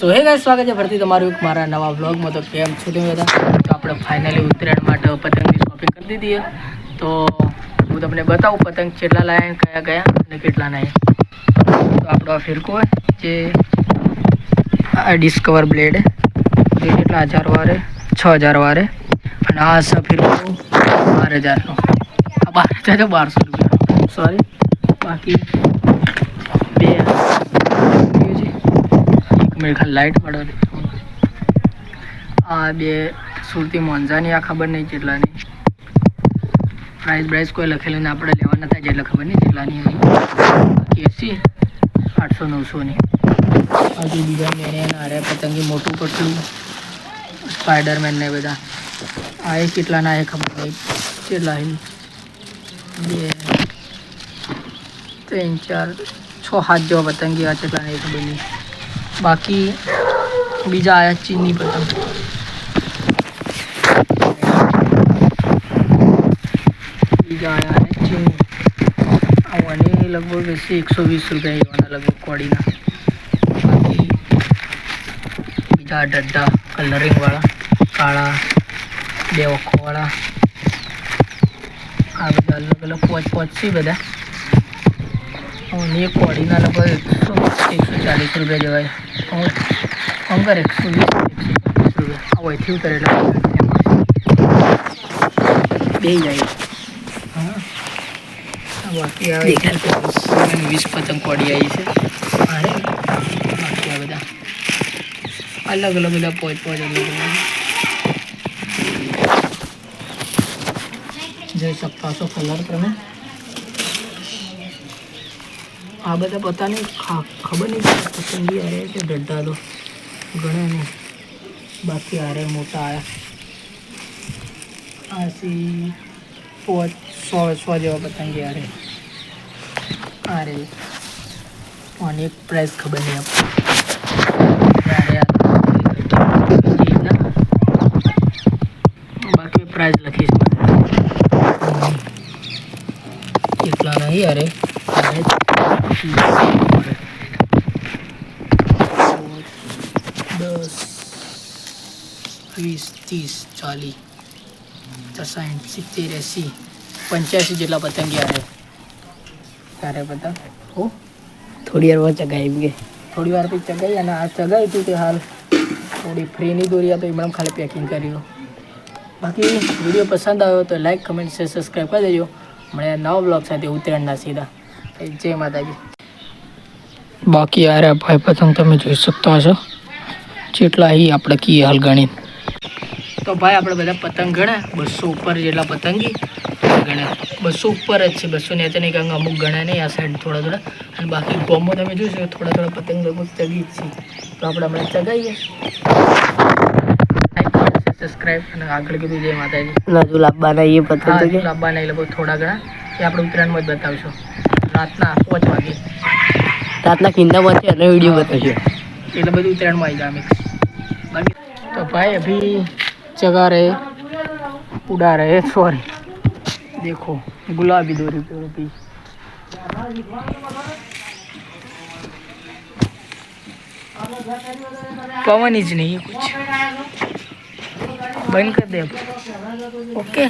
સો હે ગાઈસ સ્વાગત છે ફરીથી તમારું એક મારા નવા બ્લોગમાં તો કેમ છો તમે બધા? તો આપણે ફાઇનલી ઉત્તરાયણ માટે પતંગની શોપિંગ કરી દીધી તો હું તમને બતાવું પતંગ કેટલા લાયા કયા કયા અને કેટલા નહીં. તો આપણો આ ફિરકો જે આ ડિસ્કવર બ્લેડ જે કેટલા હજાર વારે? છ હજાર વારે. અને આ છે ફિરકો બાર હજારનો. આ બાર હજાર બારસો રૂપિયાનો. સોરી બાકી બે કયું છે એક મિનિટ ખાલી લાઇટ આ બે સુરતી મોંઝાની આ ખબર નહીં કેટલાની. પ્રાઇસ બ્રાઇસ કોઈ લખેલું ને આપણે લેવા નતા એટલે ખબર નહીં કેટલાની આવી એસી આઠસો નવસોની. બાકી બીજા મેને આરે પતંગી મોટું પટલું સ્પાઈડરમેન ને બધા. આ એ કેટલાના એ ખબર નહીં. કેટલા બે, ત્રણ, ચાર, છ હાથ જેવા પતંગી આ કેટલાના એ ખબર નહીં. બાકી બીજા આયા ચીની પતંગ બીજા આયા અને ચીની આવવાની લગભગ બેસી એકસો વીસ રૂપિયા એવાના લગભગ કોડીના. બાકી બીજા ડડ્ડા કલરિંગવાળા, કાળા, બે ઓખોવાળા. આ બધા અલગ અલગ પોચ પોચ છે બધા. અને એક કોડીના લગભગ એકસો એકસો ચાલીસ રૂપિયા જવાય અંકર એકસો વીસ એકસો રૂપિયા. આ વયથી ઉતરેલા બે જાય. હા. બાકી આવે એકસો વીસ પતંગ કોડી આવી છે. અને બાકી આ બધા. અલગ અલગ બધા પોચ પોચ અલગ અલગ જોઈ શકતા છો કલર તમે? આ બધા પતા ખબર નહીં કે પસંદગી આ છે ડड्डा તો ઘણા નહીં બાકી આ રહ્યા મોટા આયા. આસી પોચ, સો સો જેવા પતંગી આ રહ્યા આ રે આની એક પ્રાઇસ ખબર નહીં આપણે બાકી પ્રાઇસ લખીશ એટલા નહીં અરે દસ વીસ ત્રીસ ચાલીસ સાઠ સિત્તેર એંસી પંચ્યાસી જેટલા પતંગ રહે ત્યારે પતંગ હો થોડી વારમાં ચગાવી ગઈ થોડી વાર પછી ચગાવી અને આ ચગાવી હતી તે હાલ થોડી ફ્રીની દોરી તો એમણે ખાલી પેકિંગ કર્યું બાકી વીડિયો પસંદ આવ્યો તો લાઈક કમેન્ટ શેર સબસ્ક્રાઈબ કરી દેજો મળે નવા બ્લોગ સાથે ઉત્તરાયણના સીધા જય માતાજી. બાકી યાર આ ભાઈ પતંગ તમે જોઈ શકતા હશો. જેટલા અહીં આપણે કીએ હાલ ગણી તો ભાઈ આપણે બધા પતંગ ગણ્યા બસો ઉપર જેટલા પતંગી ગણ્યા બસો ઉપર જ છે બસો ને નહીં કારણ અમુક ગણ્યા નહીં આ સાઈડ થોડા થોડા. અને બાકી ગોમો તમે જોશો થોડા થોડા પતંગ લગભગ ચગી જ છે. તો આપણે હમણાં ચગાવીએ સબસ્ક્રાઈબ અને આગળ કીધું જય માતાજી. નાજુ લાંબાના એ પતંગ તો એ કે. લાંબા નહીં લગભગ થોડા ઘણા એ આપણે ઉત્તરાયણમાં જ બતાવશો. રાતના પાંચ વાગે. રાતના કિંદા વચ્ચે એટલે વીડિયો બતાવશે એટલે બધું ઉત્તરાયણમાં આવી જાય મિક્સ તો ભાઈ અભી ચગા રહે ઉડા રહે સોરી દેખો ગુલાબી દોરી પર અભી પવન જ નહીં કુછ બંધ કરી દે. ઓકે